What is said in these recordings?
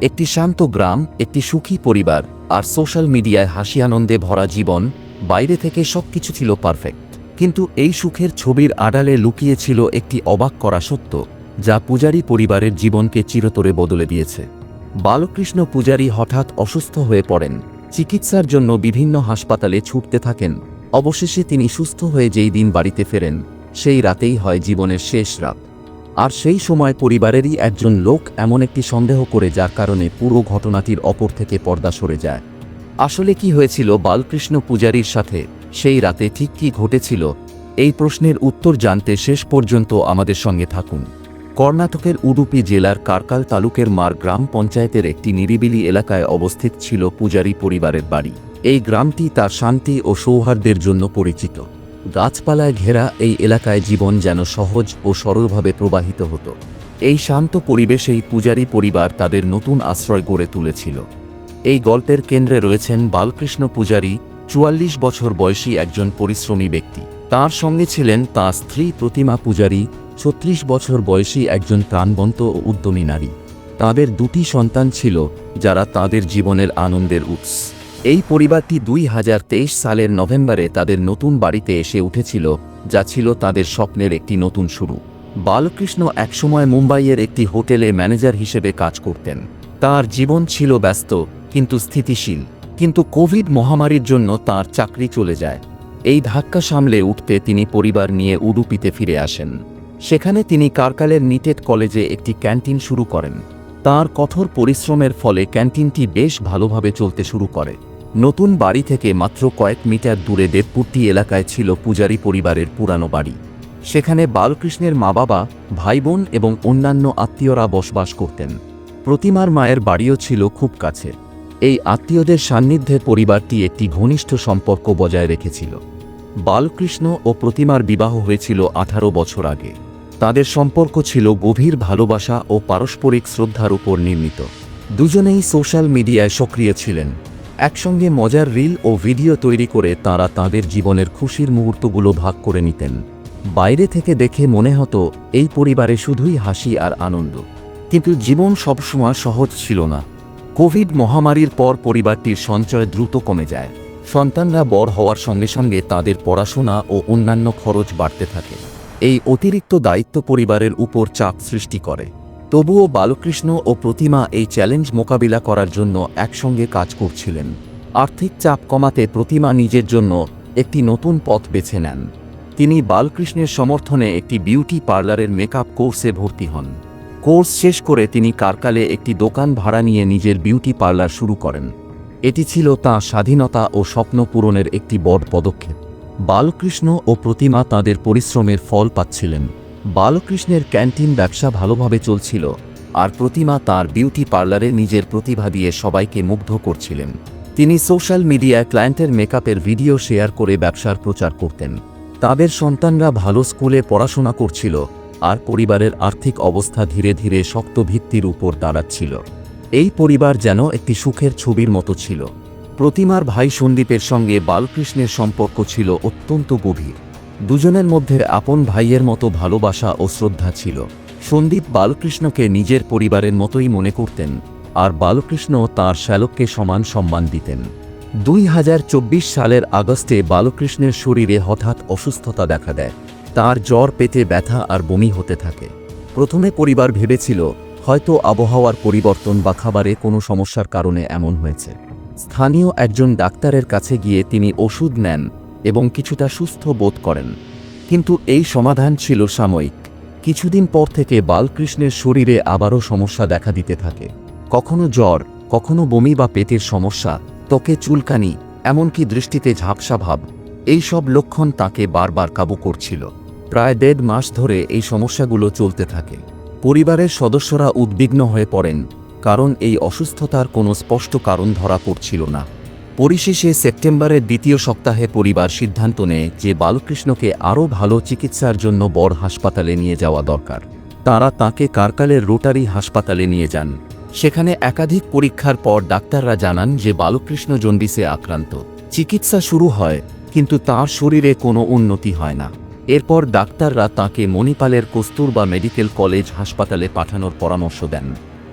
একটি শান্ত গ্রাম, একটি সুখী পরিবার, আর সোশ্যাল মিডিয়ায় হাসি আনন্দে ভরা জীবন, বাইরে থেকে সবকিছু ছিল পারফেক্ট। কিন্তু এই সুখের ছবির আড়ালে লুকিয়ে ছিল একটি অবাক করা সত্য, যা পূজারী পরিবারের জীবনকে চিরতরে বদলে দিয়েছে। বালকৃষ্ণ পূজারী হঠাৎ অসুস্থ হয়ে পড়েন। চিকিৎসার জন্য বিভিন্ন হাসপাতালে ছুটতে থাকেন। অবশেষে তিনি সুস্থ হয়ে যেই দিন বাড়িতে ফেরেন, সেই রাতেই হয় জীবনের শেষ রাত। আর সেই সময় পরিবারেরই একজন লোক এমন একটি সন্দেহ করে যার কারণে পুরো ঘটনাটির অপর থেকে পর্দা সরে যায়। আসলে কি হয়েছিল বালকৃষ্ণ পূজারীর সাথে? সেই রাতে ঠিক কি ঘটেছিল? এই প্রশ্নের উত্তর জানতে শেষ পর্যন্ত আমাদের সঙ্গে থাকুন। কর্ণাটকের উডুপি জেলার কারকাল তালুকের মার গ্রাম পঞ্চায়েতের একটি নিরিবিলি এলাকায় অবস্থিত ছিল পূজারী পরিবারের বাড়ি। এই গ্রামটি তার শান্তি ও সৌহার্দ্যের জন্য পরিচিত। গাছপালায় ঘেরা এই এলাকায় জীবন যেন সহজ ও সরলভাবে প্রবাহিত হতো। এই শান্ত পরিবেশেই পূজারী পরিবার তাদের নতুন আশ্রয় গড়ে তুলেছিল। এই গল্পের কেন্দ্রে রয়েছেন বালকৃষ্ণ পূজারী, চুয়াল্লিশ বছর বয়সী একজন পরিশ্রমী ব্যক্তি। তার সঙ্গে ছিলেন তাঁর স্ত্রী প্রতিমা পূজারী, ছত্রিশ বছর বয়সী একজন প্রাণবন্ত ও উদ্যমী নারী। তাদের দুটি সন্তান ছিল, যারা তাদের জীবনের আনন্দের উৎস। এই পরিবারটি দুই হাজার তেইশ সালের নভেম্বরে তাদের নতুন বাড়িতে এসে উঠেছিল, যা ছিল তাদের স্বপ্নের একটি নতুন শুরু। বালকৃষ্ণ একসময় মুম্বাইয়ের একটি হোটেলে ম্যানেজার হিসেবে কাজ করতেন। তার জীবন ছিল ব্যস্ত, কিন্তু স্থিতিশীল, কিন্তু কোভিড মহামারীর জন্য তার চাকরি চলে যায়। এই ধাক্কা সামলে উঠতে তিনি পরিবার নিয়ে উডুপিতে ফিরে আসেন। সেখানে তিনি কারকালের নিটেড কলেজে একটি ক্যান্টিন শুরু করেন। তার কঠোর পরিশ্রমের ফলে ক্যান্টিনটি বেশ ভালোভাবে চলতে শুরু করে। নতুন বাড়ি থেকে মাত্র কয়েক মিটার দূরে দেবপুরটি এলাকায় ছিল পূজারী পরিবারের পুরানো বাড়ি। সেখানে বালকৃষ্ণের মা বাবা, ভাই বোন এবং অন্যান্য আত্মীয়রা বসবাস করতেন। প্রতিমার মায়ের বাড়িও ছিল খুব কাছে এই আত্মীয়দের সান্নিধ্যে পরিবারটি একটি ঘনিষ্ঠ সম্পর্ক বজায় রেখেছিল। বালকৃষ্ণ ও প্রতিমার বিবাহ হয়েছিল আঠারো বছর আগে। তাদের সম্পর্ক ছিল গভীর ভালোবাসা ও পারস্পরিক শ্রদ্ধার উপর নির্মিত। দুজনেই সোশ্যাল মিডিয়ায় সক্রিয় ছিলেন। একসঙ্গে মজার রিল ও ভিডিও তৈরি করে তারা তাদের জীবনের খুশির মুহূর্তগুলো ভাগ করে নিতেন। বাইরে থেকে দেখে মনে হতো, এই পরিবারে শুধুই হাসি আর আনন্দ। কিন্তু জীবন সবসময় সহজ ছিল না। কোভিড মহামারীর পর পরিবারটির সঞ্চয় দ্রুত কমে যায়। সন্তানরা বড় হওয়ার সঙ্গে সঙ্গে তাদের পড়াশোনা ও অন্যান্য খরচ বাড়তে থাকে। এই অতিরিক্ত দায়িত্ব পরিবারের উপর চাপ সৃষ্টি করে। তবুও বালকৃষ্ণ ও প্রতিমা এই চ্যালেঞ্জ মোকাবিলা করার জন্য একসঙ্গে কাজ করছিলেন। আর্থিক চাপ কমাতে প্রতিমা নিজের জন্য একটি নতুন পথ বেছে নেন। তিনি বালকৃষ্ণের সমর্থনে একটি বিউটি পার্লারের মেকআপ কোর্সে ভর্তি হন। কোর্স শেষ করে তিনি কারকালে একটি দোকান ভাড়া নিয়ে নিজের বিউটি পার্লার শুরু করেন। এটি ছিল তাঁর স্বাধীনতা ও স্বপ্ন পূরণের একটি বড় পদক্ষেপ। বালকৃষ্ণ ও প্রতিমা তাঁদের পরিশ্রমের ফল পাচ্ছিলেন। বালকৃষ্ণের ক্যান্টিন ব্যবসা ভালোভাবে চলছিল, আর প্রতিমা তার বিউটি পার্লারে নিজের প্রতিভা দিয়ে সবাইকে মুগ্ধ করছিলেন। তিনি সোশ্যাল মিডিয়ায় ক্লায়েন্টের মেকআপের ভিডিও শেয়ার করে ব্যবসার প্রচার করতেন। তাদের সন্তানরা ভালো স্কুলে পড়াশোনা করছিল, আর পরিবারের আর্থিক অবস্থা ধীরে ধীরে শক্ত ভিত্তির উপর দাঁড়াচ্ছিল। এই পরিবার যেন একটি সুখের ছবির মতো ছিল। প্রতিমার ভাই সন্দীপের সঙ্গে বালকৃষ্ণের সম্পর্ক ছিল অত্যন্ত গভীর। দুজনের মধ্যে আপন ভাইয়ের মতো ভালোবাসা ও শ্রদ্ধা ছিল। সন্দীপ বালকৃষ্ণকে নিজের পরিবারের মতোই মনে করতেন আর বালকৃষ্ণ তাঁর শ্যালককে সমান সম্মান দিতেন। দুই হাজার চব্বিশ সালের আগস্টে বালকৃষ্ণের শরীরে হঠাৎ অসুস্থতা দেখা দেয়। তার জ্বর, পেটে ব্যথা আর বমি হতে থাকে। প্রথমে পরিবার ভেবেছিল, হয়তো আবহাওয়ার পরিবর্তন বা খাবারে কোনো সমস্যার কারণে এমন হয়েছে। স্থানীয় একজন ডাক্তারের কাছে গিয়ে তিনি ওষুধ নেন এবং কিছুটা সুস্থ বোধ করেন। কিন্তু এই সমাধান ছিল সাময়িক। কিছুদিন পর থেকে বালকৃষ্ণের শরীরে আবারও সমস্যা দেখা দিতে থাকে। কখনো জ্বর, কখনো বমি বা পেটের সমস্যা, ত্বকে চুলকানি, এমনকি দৃষ্টিতে ঝাপসা ভাব, এই সব লক্ষণ তাকে বারবার কাবু করছিল। প্রায় দেড় মাস ধরে এই সমস্যাগুলো চলতে থাকে। পরিবারের সদস্যরা উদ্বিগ্ন হয়ে পড়েন, কারণ এই অসুস্থতার কোনো স্পষ্ট কারণ ধরা পড়ছিল না। পরিশেষে সেপ্টেম্বরের দ্বিতীয় সপ্তাহে পরিবার সিদ্ধান্ত নেয় যে বালকৃষ্ণকে আরও ভালো চিকিৎসার জন্য বড় হাসপাতালে নিয়ে যাওয়া দরকার। তারা তাকে কারকালের রোটারি হাসপাতালে নিয়ে যান। সেখানে একাধিক পরীক্ষার পর ডাক্তাররা জানান যে বালকৃষ্ণ জন্ডিসে আক্রান্ত। চিকিৎসা শুরু হয়, কিন্তু তার শরীরে কোনো উন্নতি হয় না। এরপর ডাক্তাররা তাকে মণিপালের কস্তুরবা মেডিকেল কলেজ হাসপাতালে পাঠানোর পরামর্শ দেন।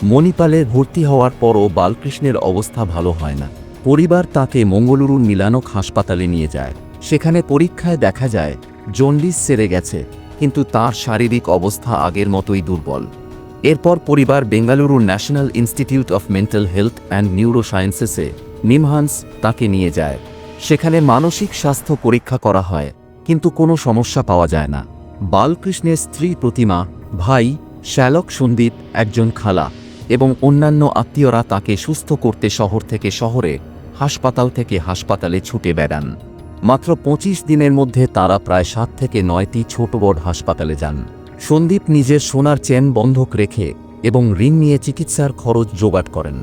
মণিপালে ভর্তি হওয়ার পরও বালকৃষ্ণের অবস্থা ভালো হয় না। পরিবার তাকে মঙ্গলুরুর মিলানক হাসপাতালে নিয়ে যায়। সেখানে পরীক্ষায় দেখা যায়, জন্ডিস সেরে গেছে, কিন্তু তার শারীরিক অবস্থা আগের মতোই দুর্বল। এরপর পরিবার বেঙ্গালুরুর National Institute of Mental Health and Neuro সায়েন্সেসে NIMHANS তাকে নিয়ে যায়। সেখানে মানসিক স্বাস্থ্য পরীক্ষা করা হয়, কিন্তু কোনো সমস্যা পাওয়া যায় না। বালকৃষ্ণের স্ত্রী প্রতিমা, ভাই, শ্যালক সন্দীপ, একজন খালা এবং অন্যান্য আত্মীয়রা তাকে সুস্থ করতে শহর থেকে শহরে হাসপাতাল থেকে হাসপাতালে ছুটে বেড়ান। মাত্র পঁচিশ দিনের মধ্যে তারা প্রায় সাত থেকে নয়টি ছোট বড় হাসপাতালে যান। সন্দীপ নিজের সোনার চেন বন্ধক রেখে এবং ঋণ নিয়ে চিকিৎসার খরচ জোগাড় করেন।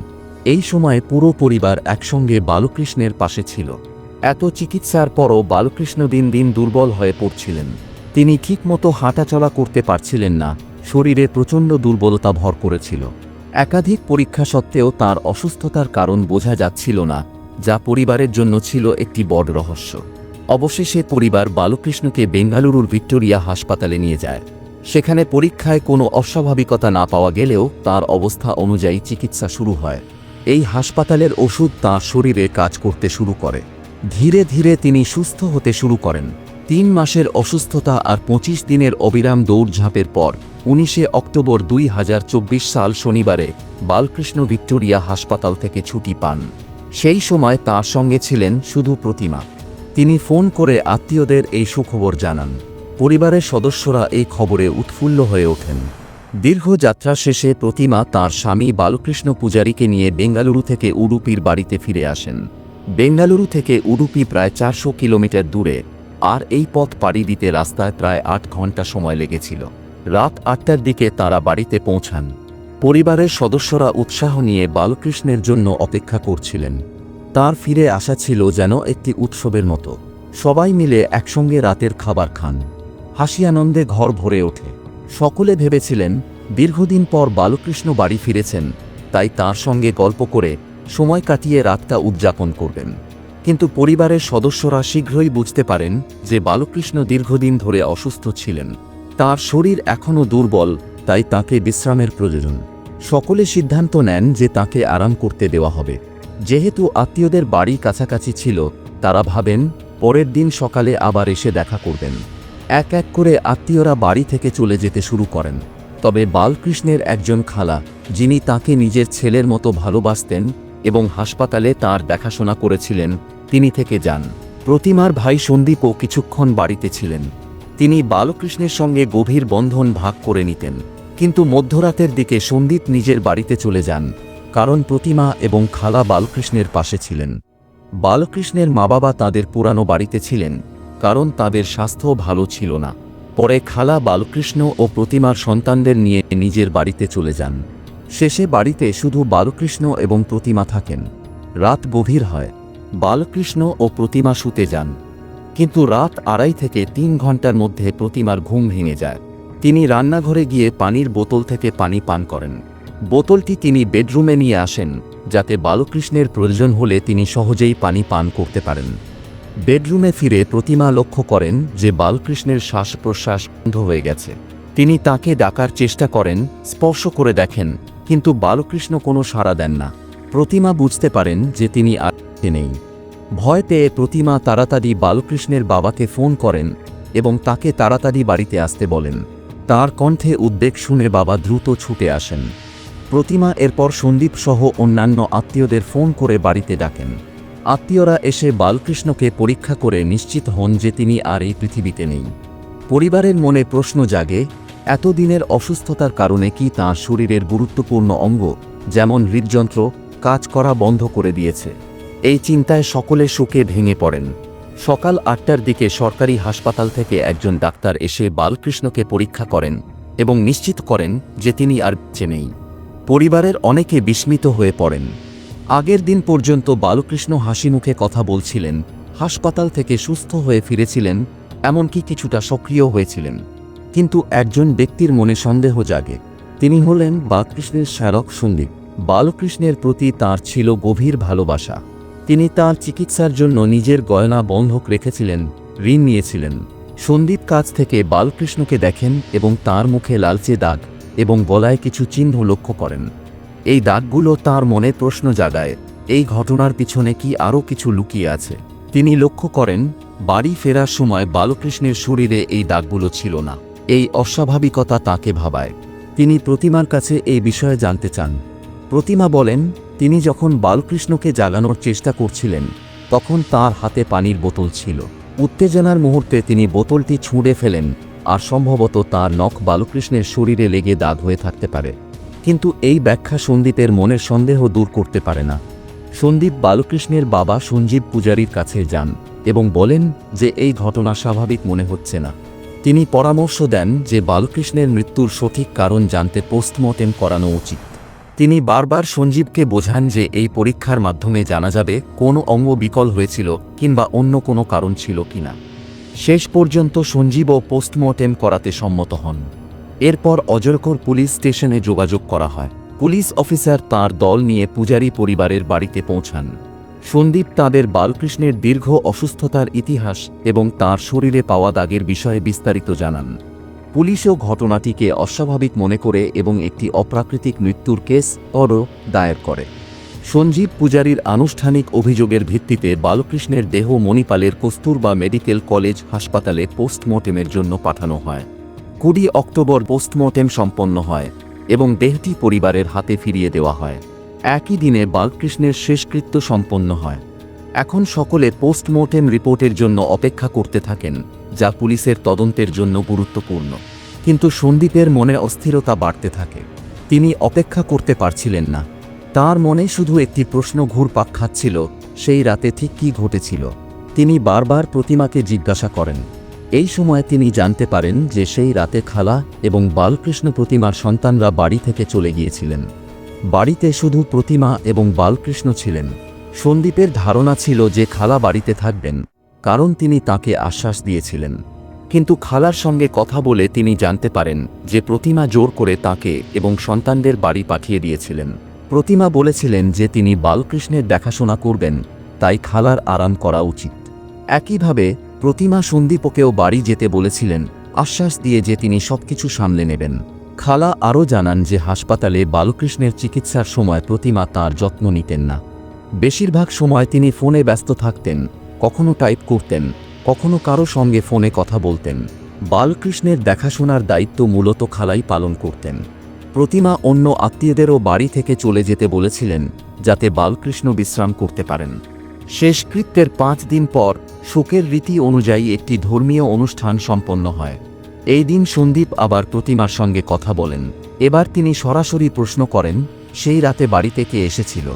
এই সময় পুরো পরিবার একসঙ্গে বালকৃষ্ণের পাশে ছিল। এত চিকিৎসার পরও বালকৃষ্ণ দিন দিন দুর্বল হয়ে পড়ছিলেন। তিনি ঠিকমতো হাঁটাচলা করতে পারছিলেন না, শরীরে প্রচণ্ড দুর্বলতা ভর করেছিল। একাধিক পরীক্ষা সত্ত্বেও তার অসুস্থতার কারণ বোঝা যাচ্ছিল না। যা পরিবারের জন্য ছিল একটি বড় রহস্য। অবশেষে পরিবার বালকৃষ্ণকে বেঙ্গালুরুর ভিক্টোরিয়া হাসপাতালে নিয়ে যায়। সেখানে পরীক্ষায় কোনো অস্বাভাবিকতা না পাওয়া গেলেও তার অবস্থা অনুযায়ী চিকিৎসা শুরু হয়। এই হাসপাতালের ওষুধ তাঁর শরীরে কাজ করতে শুরু করে। ধীরে ধীরে তিনি সুস্থ হতে শুরু করেন। তিন মাসের অসুস্থতা আর পঁচিশ দিনের অবিরাম দৌড়ঝাঁপের পর উনিশে অক্টোবর দুই হাজার চব্বিশ সাল শনিবারে বালকৃষ্ণ ভিক্টোরিয়া হাসপাতাল থেকে ছুটি পান। সেই সময় তার সঙ্গে ছিলেন শুধু প্রতিমা। তিনি ফোন করে আত্মীয়দের এই সুখবর জানান। পরিবারের সদস্যরা এই খবরে উৎফুল্ল হয়ে ওঠেন। দীর্ঘ যাত্রা শেষে প্রতিমা তার স্বামী বালকৃষ্ণ পূজারীকে নিয়ে বেঙ্গালুরু থেকে উডুপির বাড়িতে ফিরে আসেন। বেঙ্গালুরু থেকে উডুপি প্রায় চারশো কিলোমিটার দূরে, আর এই পথ পাড়ি দিতে রাস্তায় প্রায় আট ঘণ্টা সময় লেগেছিল। রাত আটটার দিকে তারা বাড়িতে পৌঁছান। পরিবারের সদস্যরা উৎসাহ নিয়ে বালকৃষ্ণের জন্য অপেক্ষা করছিলেন। তার ফিরে আসা ছিল যেন একটি উৎসবের মতো। সবাই মিলে একসঙ্গে রাতের খাবার খান। হাসি আনন্দে ঘর ভরে ওঠে। সকলে ভেবেছিলেন, দীর্ঘদিন পর বালকৃষ্ণ বাড়ি ফিরেছেন, তাই তার সঙ্গে গল্প করে সময় কাটিয়ে রাতটা উদযাপন করবেন। কিন্তু পরিবারের সদস্যরা শীঘ্রই বুঝতে পারেন যে বালকৃষ্ণ দীর্ঘদিন ধরে অসুস্থ ছিলেন। তার শরীর এখনও দুর্বল, তাই তাকে বিশ্রামের প্রয়োজন। সকলে সিদ্ধান্ত নেন যে তাকে আরাম করতে দেওয়া হবে। যেহেতু আত্মীয়দের বাড়ি কাছাকাছি ছিল, তারা ভাবেন, পরের দিন সকালে আবার এসে দেখা করবেন। এক এক করে আত্মীয়রা বাড়ি থেকে চলে যেতে শুরু করেন। তবে বালকৃষ্ণের একজন খালা, যিনি তাকে নিজের ছেলের মতো ভালোবাসতেন এবং হাসপাতালে তার দেখাশোনা করেছিলেন, তিনি থেকে যান। প্রতিমার ভাই সন্দীপও কিছুক্ষণ বাড়িতে ছিলেন। তিনি বালকৃষ্ণের সঙ্গে গভীর বন্ধন ভাগ করে নিতেন। কিন্তু মধ্যরাতের দিকে সন্দীপ নিজের বাড়িতে চলে যান, কারণ প্রতিমা এবং খালা বালকৃষ্ণের পাশে ছিলেন। বালকৃষ্ণের মা বাবা তাদের পুরানো বাড়িতে ছিলেন, কারণ তাদের স্বাস্থ্য ভালো ছিল না। পরে খালা বালকৃষ্ণ ও প্রতিমার সন্তানদের নিয়ে নিজের বাড়িতে চলে যান। শেষে বাড়িতে শুধু বালকৃষ্ণ এবং প্রতিমা থাকেন। রাত গভীর হয়, বালকৃষ্ণ ও প্রতিমা শুতে যান, কিন্তু রাত আড়াই থেকে তিন ঘণ্টার মধ্যে প্রতিমার ঘুম ভেঙে যায়। তিনি রান্নাঘরে গিয়ে পানির বোতল থেকে পানি পান করেন। বোতলটি তিনি বেডরুমে নিয়ে আসেন, যাতে বালকৃষ্ণের প্রয়োজন হলে তিনি সহজেই পানি পান করতে পারেন। বেডরুমে ফিরে প্রতিমা লক্ষ্য করেন যে বালকৃষ্ণের শ্বাস প্রশ্বাস বন্ধ হয়ে গেছে। তিনি তাকে ডাকার চেষ্টা করেন, স্পর্শ করে দেখেন, কিন্তু বালকৃষ্ণ কোনো সাড়া দেন না। প্রতিমা বুঝতে পারেন যে তিনি আর নেই। ভয় পেয়ে প্রতিমা তাড়াতাড়ি বালকৃষ্ণের বাবাকে ফোন করেন এবং তাকে তাড়াতাড়ি বাড়িতে আসতে বলেন। তার কণ্ঠে উদ্বেগ শুনে বাবা দ্রুত ছুটে আসেন। প্রতিমা এরপর সন্দীপ সহ অন্যান্য আত্মীয়দের ফোন করে বাড়িতে ডাকেন। আত্মীয়রা এসে বালকৃষ্ণকে পরীক্ষা করে নিশ্চিত হন যে তিনি আর এই পৃথিবীতে নেই। পরিবারের মনে প্রশ্ন জাগে, এতদিনের অসুস্থতার কারণে কি তাঁর শরীরের গুরুত্বপূর্ণ অঙ্গ, যেমন হৃদযন্ত্র, কাজ করা বন্ধ করে দিয়েছে? এই চিন্তায় সকলে শোকে ভেঙে পড়েন। সকাল আটটার দিকে সরকারি হাসপাতাল থেকে একজন ডাক্তার এসে বালকৃষ্ণকে পরীক্ষা করেন এবং নিশ্চিত করেন যে তিনি আর চেনেই পরিবারের অনেকে বিস্মিত হয়ে পড়েন। আগের দিন পর্যন্ত বালকৃষ্ণ হাসি মুখে কথা বলছিলেন, হাসপাতাল থেকে সুস্থ হয়ে ফিরেছিলেন, এমনকি কিছুটা সক্রিয় হয়েছিলেন। কিন্তু একজন ব্যক্তির মনে সন্দেহ জাগে। তিনি হলেন বালকৃষ্ণের শারক সন্দীপ। বালকৃষ্ণের প্রতি তার ছিল গভীর ভালোবাসা। তিনি তার চিকিৎসার জন্য নিজের গয়না বন্ধক রেখেছিলেন, ঋণ নিয়েছিলেন। সন্দীপ কাছ থেকে বালকৃষ্ণকে দেখেন এবং তার মুখে লালচে দাগ এবং গলায় কিছু চিহ্ন লক্ষ্য করেন। এই দাগগুলো তার মনে প্রশ্ন জাগায়, এই ঘটনার পিছনে কি আরও কিছু লুকিয়ে আছে? তিনি লক্ষ্য করেন, বাড়ি ফেরার সময় বালকৃষ্ণের শরীরে এই দাগগুলো ছিল না। এই অস্বাভাবিকতা তাকে ভাবায়। তিনি প্রতিমার কাছে এই বিষয়ে জানতে চান। প্রতিমা বলেন তিনি যখন বালকৃষ্ণকে জাগানোর চেষ্টা করছিলেন, তখন তার হাতে পানির বোতল ছিল। উত্তেজনার মুহূর্তে তিনি বোতলটি ছুঁড়ে ফেলেন, আর সম্ভবত তার নখ বালকৃষ্ণের শরীরে লেগে দাগ হয়ে থাকতে পারে। কিন্তু এই ব্যাখ্যা সন্দীপের মনের সন্দেহ দূর করতে পারে না। সন্দীপ বালকৃষ্ণের বাবা সঞ্জীব পূজারীর কাছে যান এবং বলেন যে এই ঘটনা স্বাভাবিক মনে হচ্ছে না। তিনি পরামর্শ দেন যে বালকৃষ্ণের মৃত্যুর সঠিক কারণ জানতে পোস্টমর্টেম করানো উচিত। তিনি বারবার সঞ্জীবকে বোঝান যে এই পরীক্ষার মাধ্যমে জানা যাবে কোনো অঙ্গ বিকল হয়েছিল কিংবা অন্য কোনো কারণ ছিল কিনা। শেষ পর্যন্ত সঞ্জীবও পোস্টমর্টেম করাতে সম্মত হন। এরপর অজরকর পুলিশ স্টেশনে যোগাযোগ করা হয়। পুলিশ অফিসার তার দল নিয়ে পূজারী পরিবারের বাড়িতে পৌঁছান। সন্দীপ তাদের বালকৃষ্ণের দীর্ঘ অসুস্থতার ইতিহাস এবং তার শরীরে পাওয়া দাগের বিষয়ে বিস্তারিত জানান। পুলিশও ঘটনাটিকে অস্বাভাবিক মনে করে এবং একটি অপ্রাকৃতিক মৃত্যুর কেস অরও দায়ের করে। সঞ্জীব পূজারীর আনুষ্ঠানিক অভিযোগের ভিত্তিতে বালকৃষ্ণের দেহ মণিপালের কস্তুরবা মেডিকেল কলেজ হাসপাতালে পোস্টমর্টেমের জন্য পাঠানো হয়। কুড়ি অক্টোবর পোস্টমর্টেম সম্পন্ন হয় এবং দেহটি পরিবারের হাতে ফিরিয়ে দেওয়া হয়। একই দিনে বালকৃষ্ণের শেষকৃত্য সম্পন্ন হয়। এখন সকলে পোস্টমর্টেম রিপোর্টের জন্য অপেক্ষা করতে থাকেন, যা পুলিশের তদন্তের জন্য গুরুত্বপূর্ণ। কিন্তু সন্দীপের মনে অস্থিরতা বাড়তে থাকে। তিনি অপেক্ষা করতে পারছিলেন না। তার মনে শুধু একটি প্রশ্ন ঘুরপাক খাচ্ছিল, সেই রাতে ঠিক কী ঘটেছিল? তিনি বারবার প্রতিমাকে জিজ্ঞাসা করেন। এই সময় তিনি জানতে পারেন যে সেই রাতে খালা এবং বালকৃষ্ণ প্রতিমার সন্তানরা বাড়ি থেকে চলে গিয়েছিলেন। বাড়িতে শুধু প্রতিমা এবং বালকৃষ্ণ ছিলেন। সন্দীপের ধারণা ছিল যে খালা বাড়িতে থাকবেন, কারণ তিনি তাকে আশ্বাস দিয়েছিলেন। কিন্তু খালার সঙ্গে কথা বলে তিনি জানতে পারেন যে প্রতিমা জোর করে তাকে এবং সন্তানদের বাড়ি পাঠিয়ে দিয়েছিলেন। প্রতিমা বলেছিলেন যে তিনি বালকৃষ্ণের দেখাশোনা করবেন, তাই খালার আরাম করা উচিত। একইভাবে, প্রতিমা সন্দীপকেও বাড়ি যেতে বলেছিলেন, আশ্বাস দিয়ে যে তিনি সবকিছু সামলে নেবেন। খালা আরও জানান যে হাসপাতালে বালকৃষ্ণের চিকিৎসার সময় প্রতিমা তার যত্ন নিতেন না। বেশিরভাগ সময় তিনি ফোনে ব্যস্ত থাকতেন, কখনো টাইপ করতেন, কখনো কারও সঙ্গে ফোনে কথা বলতেন। বালকৃষ্ণের দেখাশোনার দায়িত্ব মূলত খালাই পালন করতেন। প্রতিমা অন্য আত্মীয়দেরও বাড়ি থেকে চলে যেতে বলেছিলেন, যাতে বালকৃষ্ণ বিশ্রাম করতে পারেন। শেষকৃত্যের পাঁচ দিন পর শোকের রীতি অনুযায়ী একটি ধর্মীয় অনুষ্ঠান সম্পন্ন হয়। এই দিন সন্দীপ আবার প্রতিমার সঙ্গে কথা বলেন। এবার তিনি সরাসরি প্রশ্ন করেন, সেই রাতে বাড়িতে কে এসেছিল?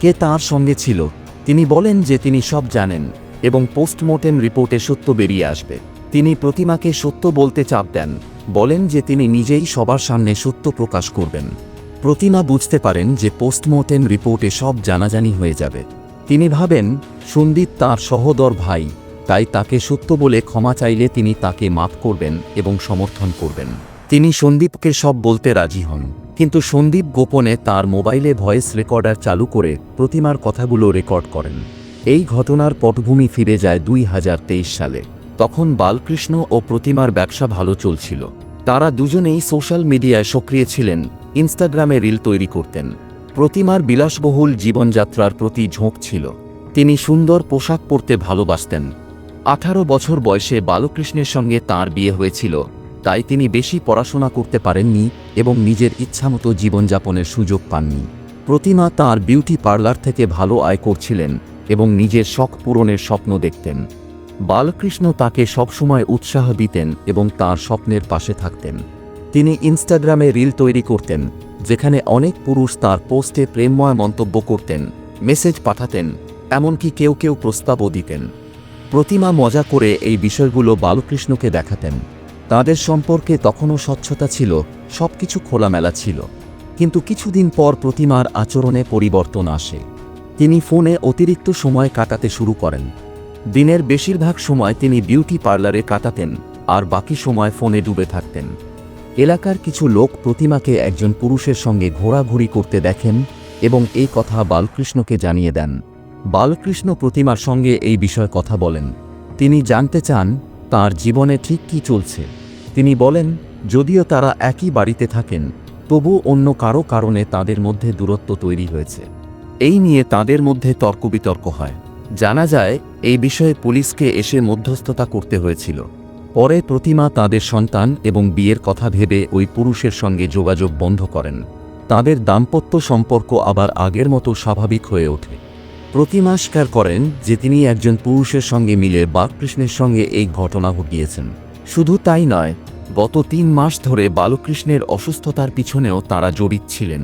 কে তার সঙ্গে ছিল, তিনি বলেন যে তিনি সব জানেন এবং পোস্টমর্টেম রিপোর্টে সত্য বেরিয়ে আসবে। তিনি প্রতিমাকে সত্য বলতে চাপ দেন, বলেন যে তিনি নিজেই সবার সামনে সত্য প্রকাশ করবেন। প্রতিমা বুঝতে পারেন যে পোস্টমর্টেম রিপোর্টে সব জানাজানি হয়ে যাবে। তিনি ভাবেন, সন্দীপ তার সহদর ভাই, তাই তাকে সত্য বলে ক্ষমা চাইলে তিনি তাকে মাফ করবেন এবং সমর্থন করবেন। তিনি সন্দীপকে সব বলতে রাজি হন। কিন্তু সন্দীপ গোপনে তার মোবাইলে ভয়েস রেকর্ডার চালু করে প্রতিমার কথাগুলো রেকর্ড করেন। এই ঘটনার পটভূমি ফিরে যায় দুই হাজার তেইশ সালে। তখন বালকৃষ্ণ ও প্রতিমার ব্যবসা ভালো চলছিল। তারা দুজনেই সোশ্যাল মিডিয়ায় সক্রিয় ছিলেন, ইনস্টাগ্রামে রিল তৈরি করতেন। প্রতিমার বিলাসবহুল জীবনযাত্রার প্রতি ঝোঁক ছিল। তিনি সুন্দর পোশাক পরতে ভালোবাসতেন। আঠারো বছর বয়সে বালকৃষ্ণের সঙ্গে তার বিয়ে হয়েছিল তাই তিনি বেশি পড়াশোনা করতে পারেননি এবং নিজের ইচ্ছামতো জীবনযাপনের সুযোগ পাননি। প্রতিমা তার বিউটি পার্লার থেকে ভালো আয় করছিলেন এবং নিজের শখ পূরণের স্বপ্ন দেখতেন। বালকৃষ্ণ তাকে সবসময় উৎসাহ দিতেন এবং তার স্বপ্নের পাশে থাকতেন। তিনি ইনস্টাগ্রামে রিল তৈরি করতেন, যেখানে অনেক পুরুষ তার পোস্টে প্রেমময় মন্তব্য করতেন, মেসেজ পাঠাতেন, এমনকি কেউ কেউ প্রস্তাবও দিতেন। প্রতিমা মজা করে এই বিষয়গুলো বালকৃষ্ণকে দেখাতেন। তাদের সম্পর্কে তখনও স্বচ্ছতা ছিল, সবকিছু খোলামেলা ছিল। কিন্তু কিছুদিন পর প্রতিমার আচরণে পরিবর্তন আসে। তিনি ফোনে অতিরিক্ত সময় কাটাতে শুরু করেন। দিনের বেশিরভাগ সময় তিনি বিউটি পার্লারে কাটাতেন, আর বাকি সময় ফোনে ডুবে থাকতেন। এলাকার কিছু লোক প্রতিমাকে একজন পুরুষের সঙ্গে ঘোরাঘুরি করতে দেখেন এবং এই কথা বালকৃষ্ণকে জানিয়ে দেন। বালকৃষ্ণ প্রতিমার সঙ্গে এই বিষয়ে কথা বলেন। তিনি জানতে চান, তার জীবনে ঠিক কী চলছে। তিনি বলেন, যদিও তারা একই বাড়িতে থাকেন তবু অন্য কারও কারণে তাদের মধ্যে দূরত্ব তৈরি হয়েছে। এই নিয়ে তাদের মধ্যে তর্ক বিতর্ক হয়। জানা যায়, এই বিষয়ে পুলিশকে এসে মধ্যস্থতা করতে হয়েছিল। পরে প্রতিমা তাদের সন্তান এবং বিয়ের কথা ভেবে ওই পুরুষের সঙ্গে যোগাযোগ বন্ধ করেন। তাদের দাম্পত্য সম্পর্ক আবার আগের মতো স্বাভাবিক হয়ে ওঠে। প্রতিমা স্বীকার করেন যে তিনি একজন পুরুষের সঙ্গে মিলে বালকৃষ্ণের সঙ্গে এই ঘটনা ঘটিয়েছেন। শুধু তাই নয়, গত তিন মাস ধরে বালকৃষ্ণের অসুস্থতার পিছনেও তারা জড়িত ছিলেন।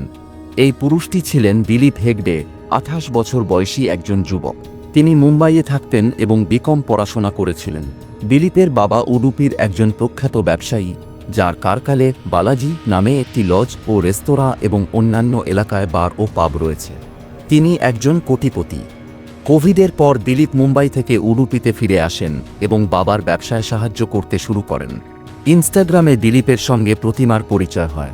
এই পুরুষটি ছিলেন দিলীপ হেগডে, আঠাশ বছর বয়সী একজন যুবক। তিনি মুম্বাইয়ে থাকতেন এবং বিকম পড়াশোনা করেছিলেন। দিলীপের বাবা উডুপির একজন প্রখ্যাত ব্যবসায়ী, যার কারকালে বালাজি নামে একটি লজ ও রেস্তোরাঁ এবং অন্যান্য এলাকায় বার ও পাব রয়েছে। তিনি একজন কোটিপতি। কোভিডের পর দিলীপ মুম্বাই থেকে উডুপিতে ফিরে আসেন এবং বাবার ব্যবসায় সাহায্য করতে শুরু করেন। ইনস্টাগ্রামে দিলীপের সঙ্গে প্রতিমার পরিচয় হয়।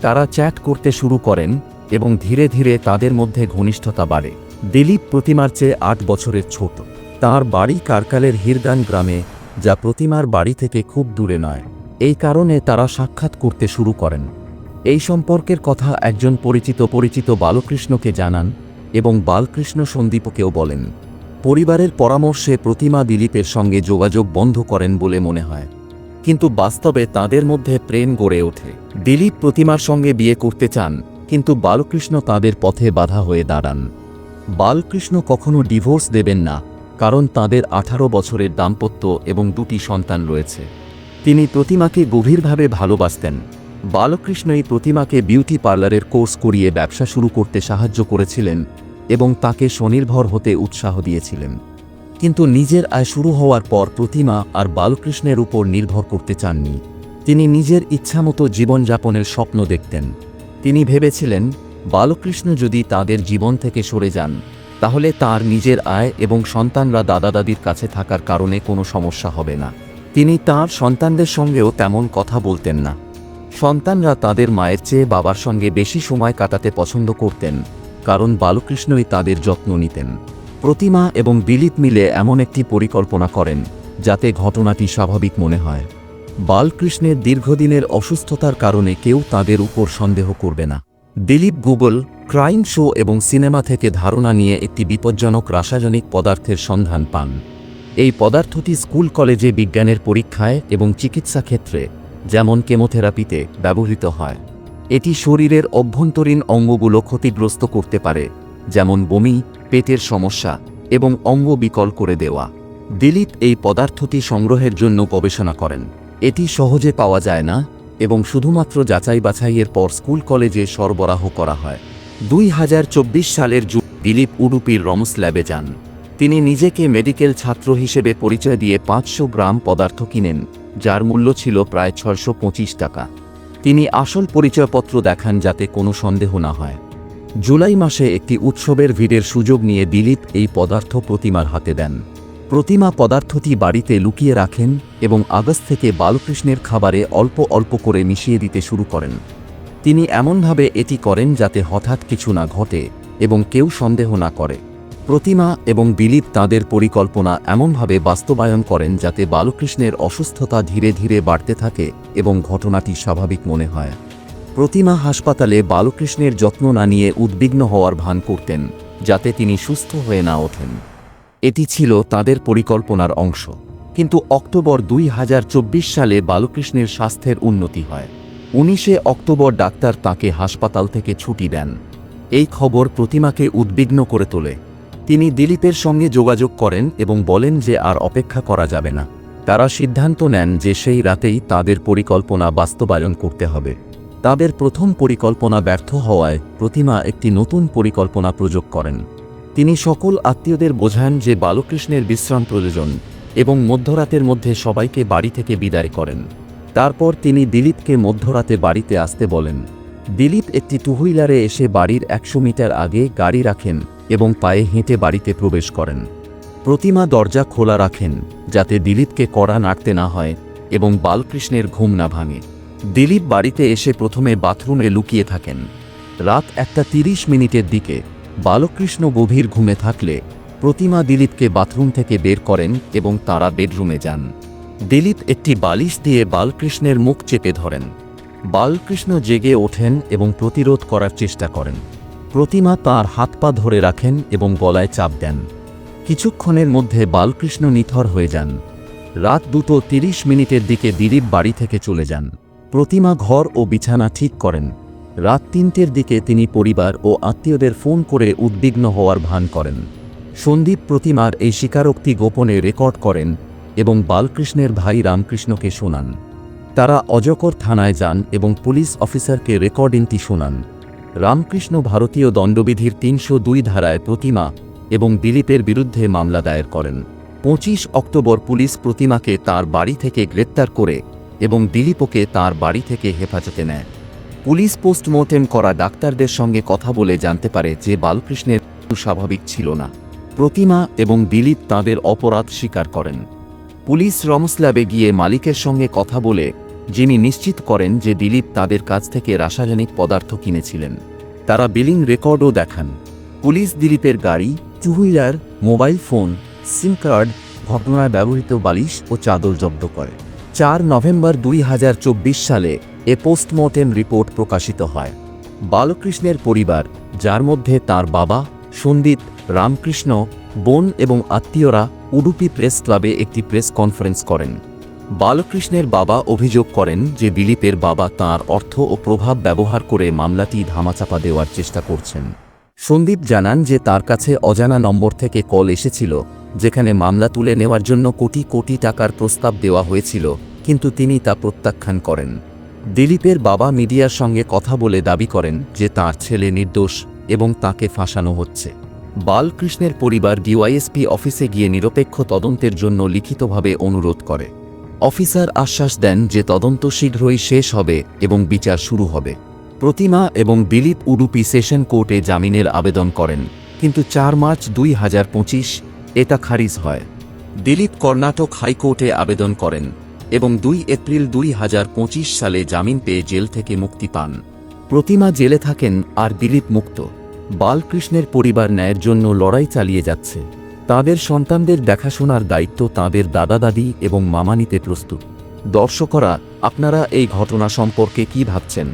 তারা চ্যাট করতে শুরু করেন এবং ধীরে ধীরে তাদের মধ্যে ঘনিষ্ঠতা বাড়ে। দিলীপ প্রতিমার চেয়ে আট বছরের ছোট। তার বাড়ি কারকালের হিরদান গ্রামে, যা প্রতিমার বাড়ি থেকে খুব দূরে নয়। এই কারণে তারা সাক্ষাৎ করতে শুরু করেন। এই সম্পর্কের কথা একজন পরিচিত পরিচিত বালকৃষ্ণকে জানান এবং বালকৃষ্ণ সন্দীপকেও বলেন, পরিবারের পরামর্শে প্রতিমা দিলীপের সঙ্গে যোগাযোগ বন্ধ করেন বলে মনে হয়, কিন্তু বাস্তবে তাদের মধ্যে প্রেম গড়ে ওঠে। দিলীপ প্রতিমার সঙ্গে বিয়ে করতে চান, কিন্তু বালকৃষ্ণ তাদের পথে বাধা হয়ে দাঁড়ান। বালকৃষ্ণ কখনো ডিভোর্স দেবেন না, কারণ তাদের আঠারো বছরের দাম্পত্য এবং দুটি সন্তান রয়েছে। তিনি প্রতিমাকে গভীরভাবে ভালোবাসতেন। বালকৃষ্ণ এই প্রতিমাকে বিউটি পার্লারের কোর্স করিয়ে ব্যবসা শুরু করতে সাহায্য করেছিলেন এবং তাকে স্বনির্ভর হতে উৎসাহ দিয়েছিলেন। কিন্তু নিজের আয় শুরু হওয়ার পর প্রতিমা আর বালকৃষ্ণের উপর নির্ভর করতে চাননি। তিনি নিজের ইচ্ছামতো জীবনযাপনের স্বপ্ন দেখতেন। তিনি ভেবেছিলেন, বালকৃষ্ণ যদি তাদের জীবন থেকে সরে যান, তাহলে তার নিজের আয় এবং সন্তানরা দাদা দাদির কাছে থাকার কারণে কোনো সমস্যা হবে না। তিনি তার সন্তানদের সঙ্গেও তেমন কথা বলতেন না। সন্তানরা তাদের মায়ের চেয়ে বাবার সঙ্গে বেশি সময় কাটাতে পছন্দ করতেন। কারণ বালকৃষ্ণই তাদের যত্ন নিতেন। প্রতিমা এবং বিলিত মিলে এমন একটি পরিকল্পনা করেন, যাতে ঘটনাটি স্বাভাবিক মনে হয়। বালকৃষ্ণের দীর্ঘদিনের অসুস্থতার কারণে কেউ তাদের উপর সন্দেহ করবে না। দিলীপ গুগল, ক্রাইম শো এবং সিনেমা থেকে ধারণা নিয়ে একটি বিপজ্জনক রাসায়নিক পদার্থের সন্ধান পান। এই পদার্থটি স্কুল কলেজে বিজ্ঞানের পরীক্ষায় এবং চিকিৎসা ক্ষেত্রে, যেমন কেমোথেরাপিতে, ব্যবহৃত হয়। এটি শরীরের অভ্যন্তরীণ অঙ্গগুলো ক্ষতিগ্রস্ত করতে পারে, যেমন বমি, পেটের সমস্যা এবং অঙ্গ বিকল করে দেওয়া। দিলীপ এই পদার্থটি সংগ্রহের জন্য গবেষণা করেন। এটি সহজে পাওয়া যায় না এবং শুধুমাত্র যাচাই বাছাইয়ের পর স্কুল কলেজে সরবরাহ করা হয়। দুই হাজার চব্বিশ সালের জু দিলীপ উডুপির রমস ল্যাবে যান। তিনি নিজেকে মেডিকেল ছাত্র হিসেবে পরিচয় দিয়ে পাঁচশো গ্রাম পদার্থ কিনেন, যার মূল্য ছিল প্রায় ছয়শো পঁচিশ টাকা। তিনি আসল পরিচয়পত্র দেখান যাতে কোনো সন্দেহ না হয়। জুলাই মাসে একটি উৎসবের ভিড়ের সুযোগ নিয়ে দিলীপ এই পদার্থ প্রতিমার হাতে দেন। প্রতিমা পদার্থটি বাড়িতে লুকিয়ে রাখেন এবং আগস্ট থেকে বালকৃষ্ণের খাবারে অল্প অল্প করে মিশিয়ে দিতে শুরু করেন। তিনি এমনভাবে এটি করেন যাতে হঠাৎ কিছু না ঘটে এবং কেউ সন্দেহ না করে। প্রতিমা এবং দিলীপ তাদের পরিকল্পনা এমনভাবে বাস্তবায়ন করেন যাতে বালকৃষ্ণের অসুস্থতা ধীরে ধীরে বাড়তে থাকে এবং ঘটনাটি স্বাভাবিক মনে হয়। প্রতিমা হাসপাতালে বালকৃষ্ণের যত্ন না নিয়ে উদ্বিগ্ন হওয়ার ভান করতেন, যাতে তিনি সুস্থ হয়ে না ওঠেন। এটি ছিল তাদের পরিকল্পনার অংশ। কিন্তু অক্টোবর দুই হাজার চব্বিশ সালে বালকৃষ্ণের স্বাস্থ্যের উন্নতি হয়। উনিশে অক্টোবর ডাক্তার তাকে হাসপাতাল থেকে ছুটি দেন। এই খবর প্রতিমাকে উদ্বিগ্ন করে তোলে। তিনি দিলীপের সঙ্গে যোগাযোগ করেন এবং বলেন যে আর অপেক্ষা করা যাবে না। তারা সিদ্ধান্ত নেন যে সেই রাতেই তাদের পরিকল্পনা বাস্তবায়ন করতে হবে। তাদের প্রথম পরিকল্পনা ব্যর্থ হওয়ায় প্রতিমা একটি নতুন পরিকল্পনা প্রযোগ করেন। তিনি সকল আত্মীয়দের বোঝান যে বালকৃষ্ণের বিশ্রাম প্রয়োজন এবং মধ্যরাতের মধ্যে সবাইকে বাড়ি থেকে বিদায় করেন। তারপর তিনি দিলীপকে মধ্যরাতে বাড়িতে আসতে বলেন। দিলীপ একটি টু হুইলারে এসে বাড়ির একশো মিটার আগে গাড়ি রাখেন এবং পায়ে হেঁটে বাড়িতে প্রবেশ করেন। প্রতিমা দরজা খোলা রাখেন, যাতে দিলীপকে কড়া নাড়তে না হয় এবং বালকৃষ্ণের ঘুম না ভাঙে। দিলীপ বাড়িতে এসে প্রথমে বাথরুমে লুকিয়ে থাকেন। রাত একটা তিরিশ মিনিটের দিকে বালকৃষ্ণ গভীর ঘুমে থাকলে প্রতিমা দিলীপকে বাথরুম থেকে বের করেন এবং তারা বেডরুমে যান। দিলীপ একটি বালিশ দিয়ে বালকৃষ্ণের মুখ চেপে ধরেন। বালকৃষ্ণ জেগে ওঠেন এবং প্রতিরোধ করার চেষ্টা করেন। প্রতিমা তার হাত পা ধরে রাখেন এবং গলায় চাপ দেন। কিছুক্ষণের মধ্যে বালকৃষ্ণ নিথর হয়ে যান। রাত দুটো তিরিশ মিনিটের দিকে দিলীপ বাড়ি থেকে চলে যান। প্রতিমা ঘর ও বিছানা ঠিক করেন। রাত তিনটের দিকে তিনি পরিবার ও আত্মীয়দের ফোন করে উদ্বিগ্ন হওয়ার ভান করেন। সন্দীপ প্রতিমার এই স্বীকারোক্তি গোপনে রেকর্ড করেন এবং বালকৃষ্ণের ভাই রামকৃষ্ণকে শোনান। তারা অজকর থানায় যান এবং পুলিশ অফিসারকে রেকর্ডিংটি শোনান। রামকৃষ্ণ ভারতীয় দণ্ডবিধির তিনশো দুই ধারায় প্রতিমা এবং দিলীপের বিরুদ্ধে মামলা দায়ের করেন। পঁচিশ অক্টোবর পুলিশ প্রতিমাকে তার বাড়ি থেকে গ্রেপ্তার করে এবং দিলীপকে তার বাড়ি থেকে হেফাজতে নেয়। পুলিশ পোস্টমর্টেম করা ডাক্তারদের সঙ্গে কথা বলে জানতে পারে যে বালকৃষ্ণের স্বাভাবিক ছিল না। প্রতিমা এবং দিলীপ তাদের অপরাধ স্বীকার করেন। পুলিশ রমসল্যাবে গিয়ে মালিকের সঙ্গে কথা বলে যিনি নিশ্চিত করেন যে দিলীপ তাদের কাছ থেকে রাসায়নিক পদার্থ কিনেছিলেন। তারা বিলিং রেকর্ডও দেখান। পুলিশ দিলীপের গাড়ি two wheeler mobile phone, SIM card, ঘটনায় ব্যবহৃত বালিশ ও চাদর জব্দ করে। চার নভেম্বর দুই হাজার চব্বিশ সালে এ পোস্টমর্টেম রিপোর্ট প্রকাশিত হয়। বালকৃষ্ণের পরিবার, যার মধ্যে তার বাবা, সন্দীপ, রামকৃষ্ণ, বোন এবং আত্মীয়রা উডুপি প্রেস ক্লাবে একটি প্রেস কনফারেন্স করেন। বালকৃষ্ণের বাবা অভিযোগ করেন যে দিলীপের বাবা তার অর্থ ও প্রভাব ব্যবহার করে মামলাটি ধামাচাপা দেওয়ার চেষ্টা করছেন। সন্দীপ জানান যে তার কাছে অজানা নম্বর থেকে কল এসেছিল, যেখানে মামলা তুলে নেওয়ার জন্য কোটি কোটি টাকার প্রস্তাব দেওয়া হয়েছিল, কিন্তু তিনি তা প্রত্যাখ্যান করেন। দিলীপের বাবা মিডিয়ার সঙ্গে কথা বলে দাবি করেন যে তার ছেলে নির্দোষ এবং তাকে ফাঁসানো হচ্ছে। বালকৃষ্ণের পরিবার ডিওয়াইএসপি অফিসে গিয়ে নিরপেক্ষ তদন্তের জন্য লিখিতভাবে অনুরোধ করে। অফিসার আশ্বাস দেন যে তদন্ত শীঘ্রই শেষ হবে এবং বিচার শুরু হবে। প্রতিমা এবং দিলীপ উডুপি সেশন কোর্টে জামিনের আবেদন করেন, কিন্তু চার মার্চ দুই হাজার পঁচিশ এটা খারিজ হয়। দিলীপ কর্ণাটক হাইকোর্টে আবেদন করেন এবং দুই এপ্রিল দুই হাজার পঁচিশ সালে জামিন পেয়ে জেল থেকে মুক্তি পান। প্রতিমা জেলে থাকেন আর দিলীপ মুক্ত। বালকৃষ্ণের পরিবার ন্যায়ের জন্য লড়াই চালিয়ে যাচ্ছে। তাদের সন্তানদের দেখাশোনার দায়িত্ব তাদের দাদা দাদি এবং মামা নিতে প্রস্তুত। দর্শকরা, আপনারা এই ঘটনা সম্পর্কে কি ভাবছেন?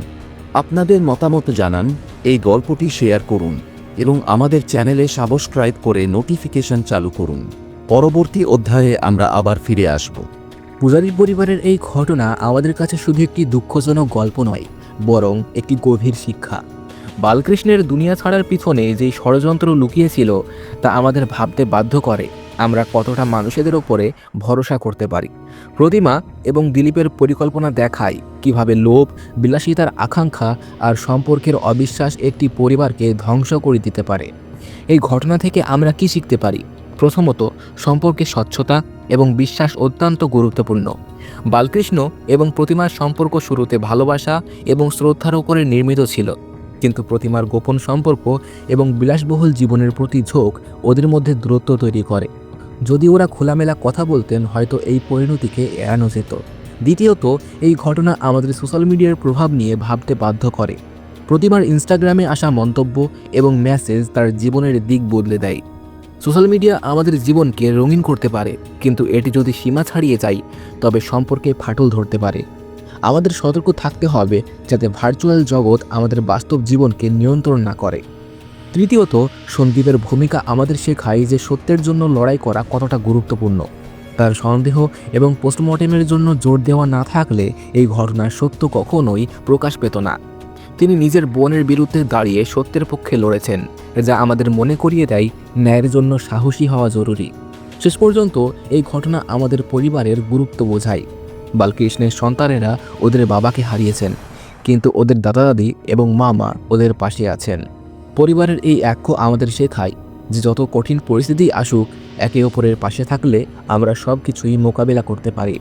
আপনাদের মতামত জানান, এই গল্পটি শেয়ার করুন এবং আমাদের চ্যানেলে সাবস্ক্রাইব করে নোটিফিকেশন চালু করুন। পরবর্তী অধ্যায়ে আমরা আবার ফিরে আসব। পূজারী পরিবারের এই ঘটনা আমাদের কাছে শুধু একটি দুঃখজনক গল্প নয়, বরং একটি গভীর শিক্ষা। বালকৃষ্ণের দুনিয়া ছাড়ার পিছনে যেই ষড়যন্ত্র লুকিয়েছিল, তা আমাদের ভাবতে বাধ্য করে। আমরা কতটা মানুষেদের ওপরে ভরসা করতে পারি। প্রতিমা এবং দিলীপের পরিকল্পনা দেখায় কীভাবে লোভ, বিলাসিতার আকাঙ্ক্ষা আর সম্পর্কের অবিশ্বাস একটি পরিবারকে ধ্বংস করে দিতে পারে। এই ঘটনা থেকে আমরা কি শিখতে পারি? প্রথমত, সম্পর্কে স্বচ্ছতা এবং বিশ্বাস অত্যন্ত গুরুত্বপূর্ণ। বালকৃষ্ণ এবং প্রতিমার সম্পর্ক শুরুতে ভালোবাসা এবং শ্রদ্ধার উপরে নির্মিত ছিল। কিন্তু প্রতিমার গোপন সম্পর্ক এবং বিলাসবহুল জীবনের প্রতি ঝোঁক ওদের মধ্যে দূরত্ব তৈরি করে। যদি ওরা খোলামেলা কথা বলতেন, হয়তো এই পরিণতিকে এড়ানো যেত। দ্বিতীয়ত, এই ঘটনা আমাদের সোশ্যাল মিডিয়ার প্রভাব নিয়ে ভাবতে বাধ্য করে। প্রতিমার ইনস্টাগ্রামে আসা মন্তব্য এবং মেসেজ তার জীবনের দিক বদলে দেয়। সোশ্যাল মিডিয়া আমাদের জীবনকে রঙিন করতে পারে, কিন্তু এটি যদি সীমা ছাড়িয়ে যায়, তবে সম্পর্কে ফাটল ধরতে পারে। আমাদের সতর্ক থাকতে হবে যাতে ভার্চুয়াল জগৎ আমাদের বাস্তব জীবনকে নিয়ন্ত্রণ না করে। তৃতীয়ত, সন্দীপের ভূমিকা আমাদের শেখায় যে সত্যের জন্য লড়াই করা কতটা গুরুত্বপূর্ণ। তার সন্দেহ এবং পোস্টমর্টেমের জন্য জোর দেওয়া না থাকলে এই ঘটনার সত্য কখনোই প্রকাশ পেত না। তিনি নিজের বোনের বিরুদ্ধে দাঁড়িয়ে সত্যের পক্ষে লড়েছেন, যা আমাদের মনে করিয়ে দেয় ন্যায়ের জন্য সাহসী হওয়া জরুরি। শেষ পর্যন্ত এই ঘটনা আমাদের পরিবারের গুরুত্ব বোঝায়। বালকৃষ্ণের সন্তানেরা ওদের বাবাকে হারিয়েছেন, কিন্তু ওদের দাদা দাদি এবং মামা ওদের পাশে আছেন। পরিবারের এই ঐক্য আমাদের শেখায় যে যত কঠিন পরিস্থিতি আসুক, একে অপরের পাশে থাকলে আমরা সব কিছুই মোকাবেলা করতে পারি।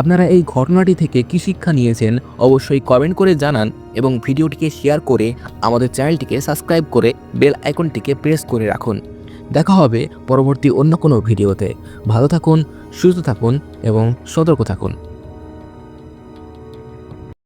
আপনারা এই ঘটনাটি থেকে কী শিক্ষা নিয়েছেন অবশ্যই কমেন্ট করে জানান এবং ভিডিওটিকে শেয়ার করে আমাদের চ্যানেলটিকে সাবস্ক্রাইব করে বেল আইকনটিকে প্রেস করে রাখুন। দেখা হবে পরবর্তী অন্য কোনো ভিডিওতে। ভালো থাকুন, সুস্থ থাকুন এবং সতর্ক থাকুন।